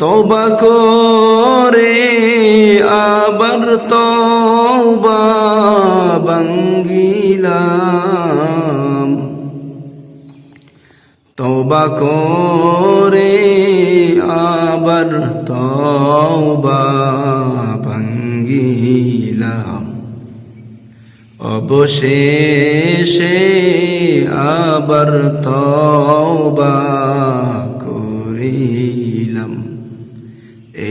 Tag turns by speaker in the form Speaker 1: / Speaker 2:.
Speaker 1: তবা করে আবার তবা বাঙ্গিলাম তবা করে আবার তবা ভাঙ্গিলাম। অবশেষে আবার তবা